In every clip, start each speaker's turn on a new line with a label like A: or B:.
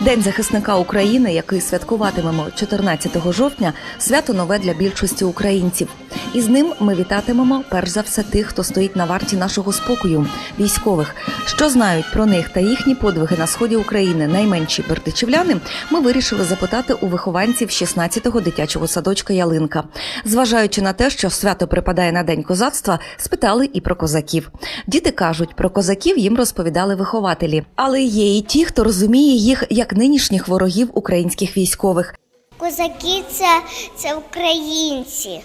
A: День захисника України, який святкуватимемо 14 жовтня, свято нове для більшості українців. І з ним ми вітатимемо перш за все тих, хто стоїть на варті нашого спокою, військових. Що знають про них та їхні подвиги на сході України найменші бердичівляни, ми вирішили запитати у вихованців 16-го дитячого садочка Ялинка. Зважаючи на те, що свято припадає на день козацтва, спитали і про козаків. Діти кажуть, про козаків їм розповідали вихователі, але є і ті, хто розуміє їх як нинішніх ворогів українських військових.
B: Козаки це, це українці.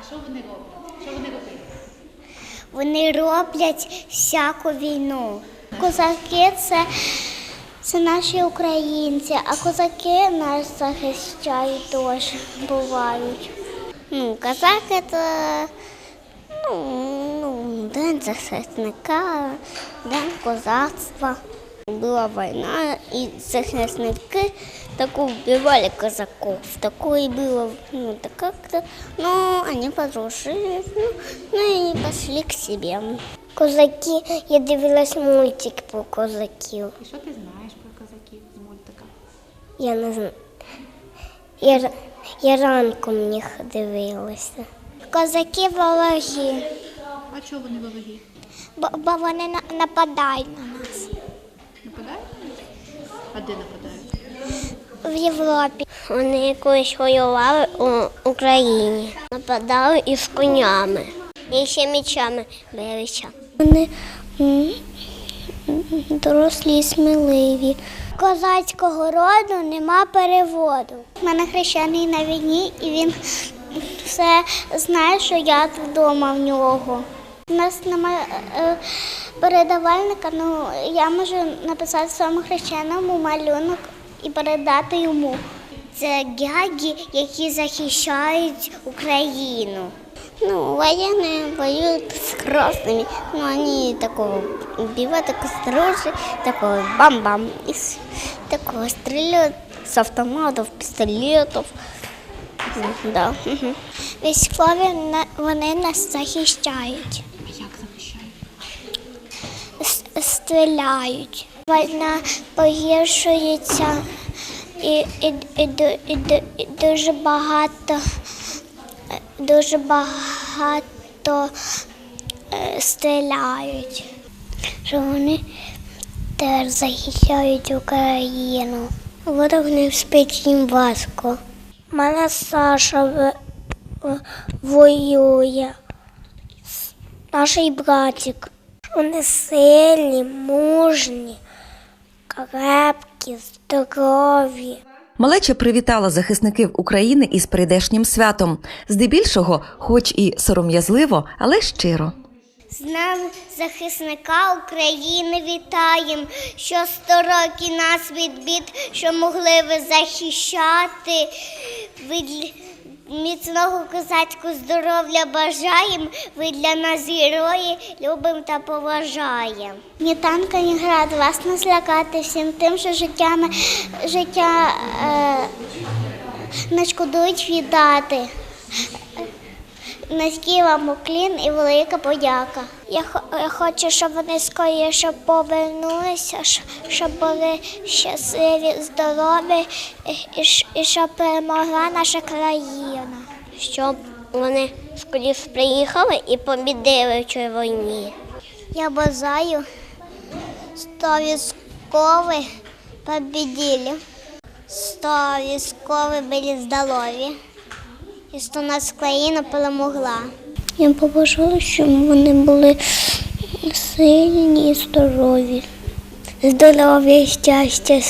C: А що вони роблять? Що вони роблять?
B: Вони роблять всяку війну. Козаки це, це наші українці, а козаки нас захищають теж бувають. Ну, козаки це ну, ну, день захисника, день козацтва. Була війна, і захисники таку вбивали казаков. Такое было, ну, так как-то, ну, они подружились, ну, ну, и пошли к себе. Козаки, я дивилась мультик про козаків.
C: І що ти знаєш про козаків з мультика?
B: Я не знаю. Я, я ранком їх дивилася. Козаки вороги,
C: А чого вони вороги?
B: бо, бо вони нападають на нас?
C: А де нападають?
B: в Європі. Вони колись воювали у Україні. Нападали із конями. І ще мечами билися. Вони дорослі і сміливі. Козацького роду нема переводу. У мене хрещений на війні, і він все знає, що я вдома в нього. У нас немає е, передавальника, ну я можу написати своєму хрещеному малюнок і передати йому. Це гяги, які захищають Україну. Ну, военные воюют с красными, но они такого убивают, так осторожно, такого бам-бам, с- такого стреляют с автоматов, пистолетов. Да. Військові вони нас захищають? Стріляють. Війна погіршується і, і, і, і, і дуже багато, дуже багато е, стріляють. Що вони теж захищають Україну. Ворог не спить їм важко. Мене Саша воює. Наш братик. Вони сильні, мужні, крепкі, здорові.
A: Малеча привітала захисників України із прийдешнім святом. Здебільшого, хоч і сором'язливо, але щиро.
B: З нами захисника України вітаємо, що сто років нас від бід, що могли ви захищати. Від міцного козацьку здоров'я бажаємо. Ви для нас герої, любимо та поважаємо. Ні танка, ні град, вас не злякати всім тим, що життями життя е, не шкодують віддати. Низький вам уклін і велика подяка. Я, я хочу, щоб вони скоріше повернулися, щоб були щасливі, здорові і, і, і щоб перемогла наша країна. Щоб вони скоріше приїхали і побідили в цій війні. Я бажаю, що військові побідили, що військові були здорові і що наша країна перемогла. Я побажала, щоб вони були сильні і здорові. Здоров'я, щастя,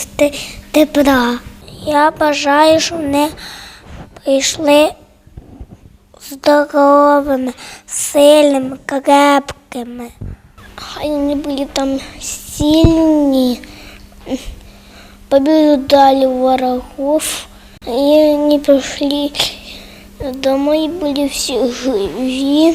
B: тепла. Я бажаю, щоб вони прийшли здоровими, сильними, крепкими. Хай вони були там сильні, побеждали ворогов, и они пришли домой, были все живи.